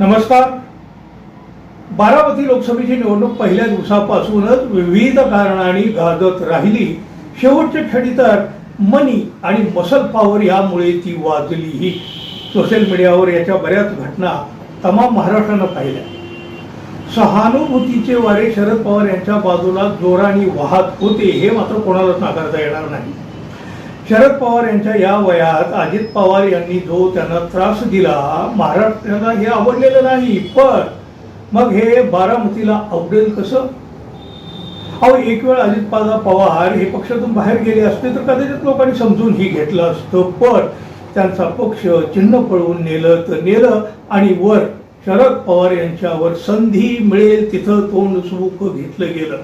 नमस्कार. बारामती लोकसभेची निवडणूक पहिल्या दिवसापासूनच विविध कारणांनी गाजत राहिली. शेवटच्या क्षणी तर मनी आणि मसल पॉवर यामुळे ती वाजलीही. सोशल मीडियावर याच्या बऱ्याच घटना तमाम महाराष्ट्रानं पाहिल्या. सहानुभूतीचे वारे शरद पवार यांच्या बाजूला जोराने वाहत होते हे मात्र कोणालाच नाकारता येणार नाही. शरद पवार यांच्या या वयात अजित पवार यांनी जो त्यांना त्रास दिला महाराष्ट्राला हे आवडलेलं नाही पण मग हे बारामतीला आवडेल कसं? अहो एक वेळ अजित पवार हे पक्षातून बाहेर गेले असते तर कदाचित लोकांनी समजून ही घेतलं असतं पण त्यांचा पक्ष चिन्ह पळवून नेलं तर नेलं आणि वर शरद पवार यांच्यावर संधी मिळेल तिथं तोंड सुख घेतलं गेलं.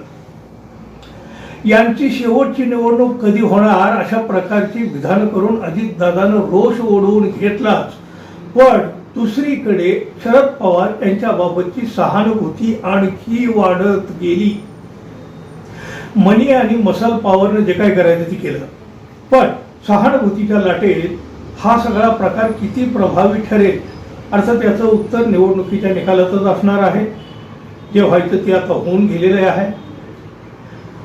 यांची शेवटची निवडणूक कधी होणार अशा प्रकारची विधान करून अजितदादानं रोष ओढवून घेतलाच. पण दुसरीकडे शरद पवार यांच्याबाबतची सहानुभूती आणखी वाढत गेली. मनी आणि मसाल पॉवरनं जे काय करायचं ते केलं. पण सहानुभूतीच्या लाटेत हा सगळा प्रकार किती प्रभावी ठरेल? अर्थात याचं उत्तर निवडणुकीच्या निकालातच असणार आहे. जे व्हायचं ते आता होऊन गेलेलं आहे.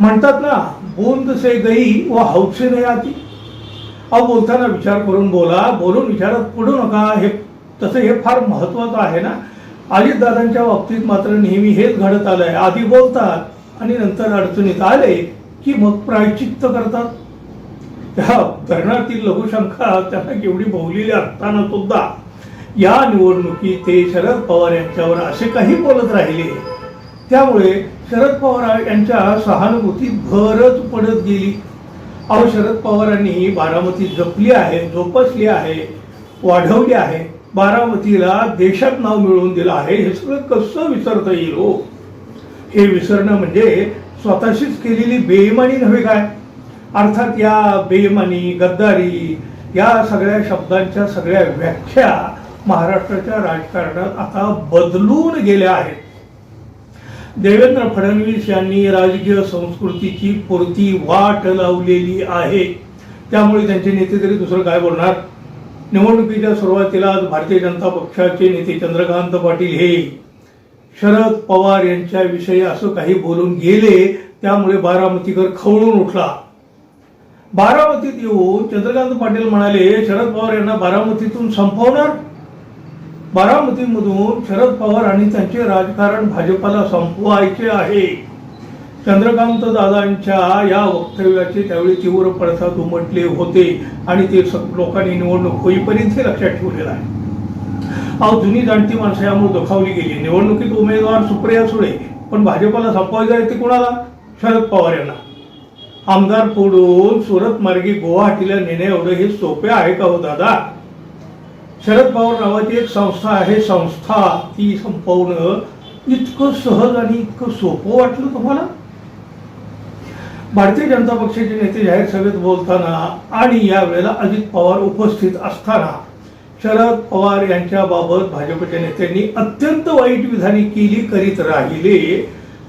म्हणतात ना बोंद से गई व हौसे नाही आती. अहो बोलताना विचार करून बोला बोलून विचारात पडू नका. हे तसं हे फार महत्वाचं आहे ना. अजितदादांच्या बाबतीत मात्र नेहमी हेच घडत आलं आहे आधी बोलतात आणि नंतर अडचणीत आले की मग प्रायचित्त करतात. त्या धरणातील लघुशंका त्यांना केवढी भोवलेली असताना सुद्धा या निवडणुकीत ते शरद पवार यांच्यावर असे काही बोलत राहिले. त्यामुळे शरद पवार यांच्या सहानुभूतीत भरच पडत गेली. अहो शरद पवारांनी बारामती जपली आहे जोपासली आहे वाढवली आहे. बारामतीला देशात नाव मिळवून दिलं आहे. हे सगळं कसं विसरता येईल हो? हे विसरणं म्हणजे स्वतःशीच केलेली बेईमानी नव्हे काय? अर्थात या बेईमानी गद्दारी या सगळ्या शब्दांच्या सगळ्या व्याख्या महाराष्ट्राच्या राजकारणात आता बदलून गेल्या आहेत. देवेंद्र फडणवीस यांनी राजकीय संस्कृतीची पुरती वाट लावलेली आहे. त्यामुळे त्यांचे नेते तरी दुसरं काय बोलणार? निवडणुकीच्या सुरुवातीला भारतीय जनता पक्षाचे नेते चंद्रकांत पाटील हे शरद पवार यांच्याविषयी असं काही बोलून गेले त्यामुळे बारामतीकर खवळून उठला. बारामतीत येऊन चंद्रकांत पाटील म्हणाले शरद पवार यांना बारामतीतून संपवणार? बारामतीमधून शरद पवार आणि त्यांचे राजकारण भाजपाला संपवायचे आहे. चंद्रकांत दादांच्या या वक्तव्याचे त्यावेळी तीव्र पडसाद उमटले होते आणि ते लोकांनी निवडणूक होईपर्यंत हे लक्षात ठेवलेलं आहे. अहो जुनी जाणती माणसं यामुळे दुखावली गेली. निवडणुकीत उमेदवार सुप्रिया सुळे पण भाजपाला संपवायचं आहे ते कोणाला? शरद पवार यांना. आमदार फोडून सुरत मार्गे गुवाहाटीला नेणे एवढं हे सोपे आहे का हो दादा? शरद पवार नावाची एक संस्था आहे. संस्था ती संपवणं इतकं सहज आणि इतकं सोपं वाटलं तुम्हाला? भारतीय जनता पक्षाचे नेते जाहीर सभेत बोलताना आणि यावेळेला अजित पवार उपस्थित असताना शरद पवार यांच्याबाबत भाजपच्या नेत्यांनी अत्यंत वाईट विधाने केली करीत राहिले.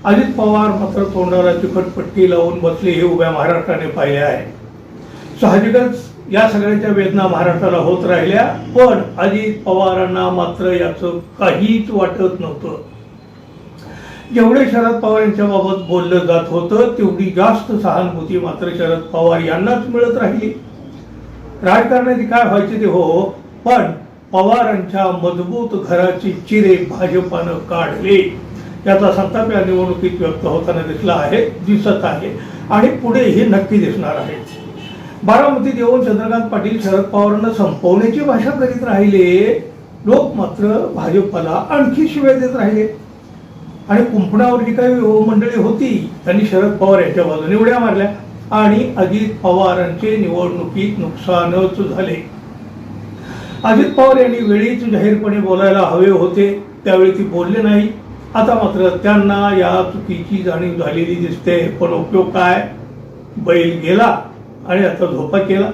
अजित पवार मात्र तोंडाला चिकटपट्टी लावून बसले हे उभ्या महाराष्ट्राने पाहिले आहे. साहजिकच या सगळ्याच्या वेदना महाराष्ट्राला होत राहिल्या पण अजित पवारांना मात्र याचं काहीच वाटत नव्हतं. जेवढे शरद पवार यांच्या बाबत बोललं जात होतं तेवढी जास्त सहानुभूती मात्र शरद पवार यांनाच मिळत राहिली. राजकारणाची काय व्हायचे ते हो पण पवारांच्या मजबूत घराची चिरे भाजपानं काढले. याचा संताप या निवडणुकीत व्यक्त होताना दिसला आहे दिसत आहे आणि पुढे हे नक्की दिसणार आहे. बारामतीत येऊन चंद्रकांत पाटील शरद पवारांना संपवण्याची भाषा करीत राहिले लोक मात्र भाजपला आणखी शिव्या देत राहिले. आणि कुंपणावर जी काही मंडळी होती त्यांनी शरद पवार यांच्या बाजूने उड्या मारल्या आणि अजित पवारांचे निवडणुकीत नुकसानच झाले. अजित पवार यांनी वेळीच जाहीरपणे बोलायला हवे होते त्यावेळी ती बोलले नाही. आता मात्र त्यांना या चुकीची जाणीव झालेली दिसते पण उपयोग काय? बैल गेला. आणि आता झोपा केला.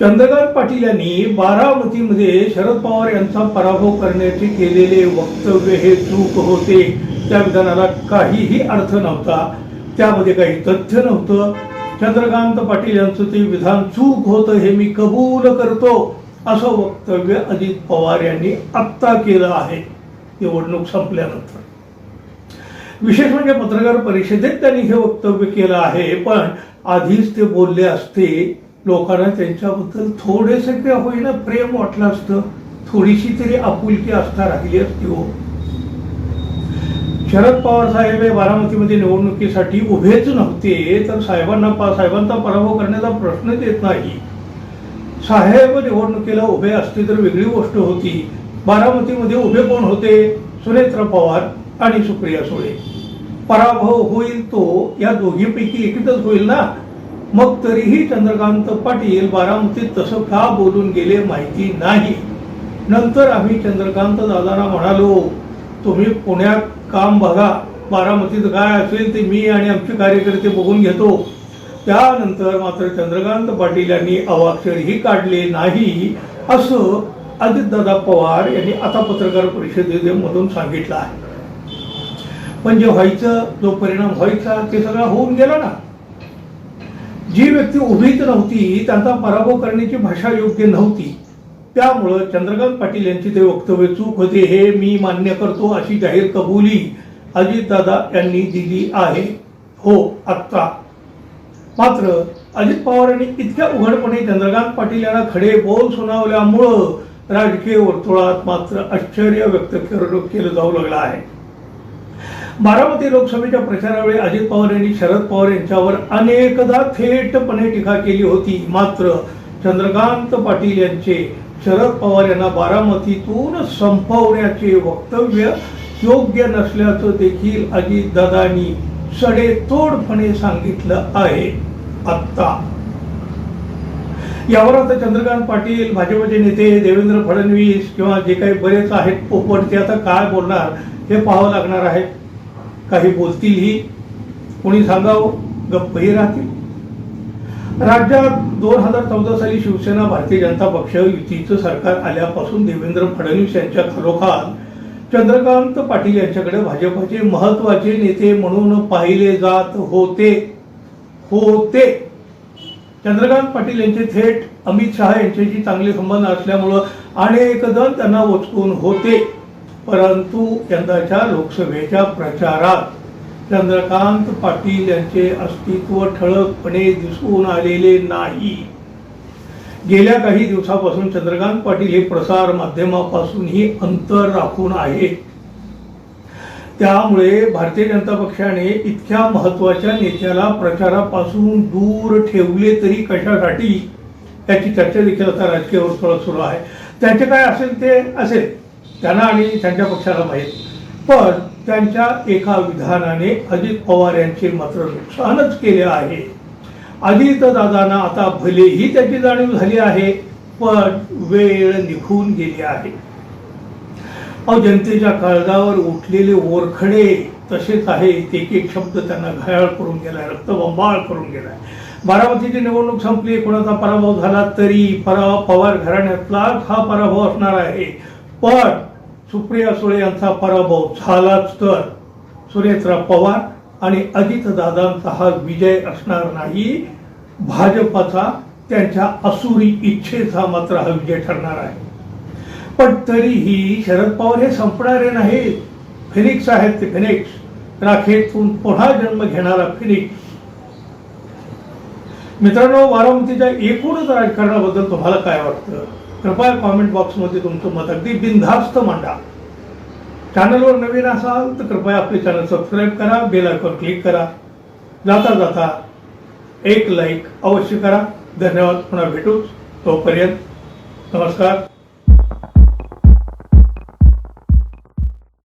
चंद्रकांत पाटील यांनी बारामतीमध्ये शरद पवार यांचा पराभव करण्याचे केलेले वक्तव्य हे चूक होते. त्या विधानाला काहीही अर्थ नव्हता. त्यामध्ये काही तथ्य नव्हतं. चंद्रकांत पाटील यांचं ते विधान चूक होतं हे मी कबूल करतो असं वक्तव्य अजित पवार यांनी आत्ता केलं आहे. निवडणूक संपल्यानंतर. विशेष म्हणजे पत्रकार परिषदेत त्यांनी हे वक्तव्य केलं आहे पण आधीच ते बोलले असते लोकांना त्यांच्याबद्दल थोडेसे ते होईना प्रेम वाटलं असतं थोडीशी तरी आपुलकी आस्था राहिली असती हो. शरद पवार साहेब हे बारामतीमध्ये निवडणुकीसाठी उभेच नव्हते तर साहेबांना पा साहेबांचा पराभव करण्याचा प्रश्नच येत नाही. साहेब निवडणुकीला उभे असते तर वेगळी गोष्ट होती. बारामतीमध्ये उभे कोण होते? सुनेत्र पवार. आणि सुप्रिया सुळे. पराभव होईल तो या दोघीपैकी एकच होईल ना? मग तरीही चंद्रकांत पाटील बारामतीत तसं का बोलून गेले माहिती नाही. नंतर आम्ही चंद्रकांत दादांना म्हणालो तुम्ही पुण्यात काम बघा. बारामतीत काय असेल ते मी आणि आमचे कार्यकर्ते बघून घेतो. त्यानंतर मात्र चंद्रकांत पाटील यांनी अवाक्षरही काढले नाही असं अजितदादा पवार यांनी आता पत्रकार परिषदेमधून सांगितलं आहे. पण जे व्हायचं जो परिणाम व्हायचा ते सगळा होऊन गेला ना. जी व्यक्ती उभीच नव्हती त्यांचा पराभव करण्याची भाषा योग्य नव्हती. त्यामुळं चंद्रकांत पाटील यांची ते वक्तव्य चूक होते हे मी मान्य करतो अशी जाहीर कबुली अजितदादा यांनी दिली आहे. हो आत्ता. मात्र अजित पवार यांनी इतक्या उघडपणे चंद्रकांत पाटील यांना खडे बोल सुनावल्यामुळं राजकीय वर्तुळात मात्र आश्चर्य व्यक्त केलं जाऊ लागलं आहे. बारामती लोकसभेच्या प्रचारावेळी अजित पवार यांनी शरद पवार यांच्यावर अनेकदा थेटपणे टीका केली होती. मात्र चंद्रकांत पाटील यांचे शरद पवार यांना बारामतीतून संपवण्याचे वक्तव्य योग्य नसल्याचं देखील अजितदादांनी सडेतोडपणे सांगितलं आहे. आत्ता. यावर आता चंद्रकांत पाटील भाजपचे नेते देवेंद्र फडणवीस किंवा जे काही बरेच आहेत पोपट ते आता काय बोलणार हे पाहावं लागणार आहे. काही बोलतीलही कोणी सांगावं? गप्पही राहतील. राज्यात दोन हजार चौदा साली शिवसेना भारतीय जनता पक्ष युतीचं सरकार आल्यापासून देवेंद्र फडणवीस यांच्या खालोखाल चंद्रकांत पाटील यांच्याकडे भाजपचे महत्त्वाचे नेते म्हणून पाहिले जात होते. होते. चंद्रकांत पाटील यांचे थेट अमित शहा यांच्याशी चांगले संबंध असल्यामुळं अनेक जण त्यांना वचकून होते. परंतु यंदाच्या लोकसभेच्या प्रचारात चंद्रकांत पाटील यांचे अस्तित्व ठळकपणे दिसून आलेले नाही. गेल्या काही दिवसापासून चंद्रकांत पाटील हे प्रसार माध्यमापासूनही अंतर राखून आहे त्यामुळे भारतीय जनता पक्षाने इतक्या महत्त्वाच्या नेत्याला प्रचारापासून दूर ठेवले तरी कशासाठी? याची चर्चा देखील आता राजकीय वर्तुळात सुरू आहे. त्याचे काय असेल ते असेल. त्यांना आणि त्यांच्या पक्षाला माहीत. पण त्यांच्या एका विधानाने अजित पवार यांचे मात्र नुकसानच केले आहे. अजित दादांना आता भलेही त्याची जाणीव झाली आहे पण वेळ निघून गेली आहे. अहो जनतेच्या काळजावर उठलेले ओरखडे तसेच आहे एक एक शब्द त्यांना घायाळ करून गेलाय रक्तबंबाळ करून गेलाय. बारामतीची निवडणूक संपली कोणाचा पराभव झाला तरी परा पवार घराण्यातलाच हा पराभव असणार आहे. पण सुप्रिया सुळे यांचा पराभव झालाच तर. सुरेशराव पवार आणि अजितदादांचा हा विजय असणार नाही. भाजपाचा त्यांच्या असुरी इच्छेचा मात्र हा विजय ठरणार आहे. पण तरीही शरद पवार हे संपणारे नाहीत. फिनिक्स आहेत ते फिनिक्स राखेतून पुन्हा जन्म घेणारा फिनिक्स मित्रांनो बारामतीच्या एकूणच राजकारणाबद्दल तुम्हाला काय वाटतं? कृपया कॉमेंट बॉक्समध्ये तुमचं मत अगदी बिनधास्त मांडा. चॅनलवर नवीन असाल तर कृपया आपले चॅनल सबस्क्राईब करा बेल आयकॉन क्लिक करा. जाता जाता एक लाईक अवश्य करा. धन्यवाद. पुन्हा भेटूच तोपर्यंत नमस्कार.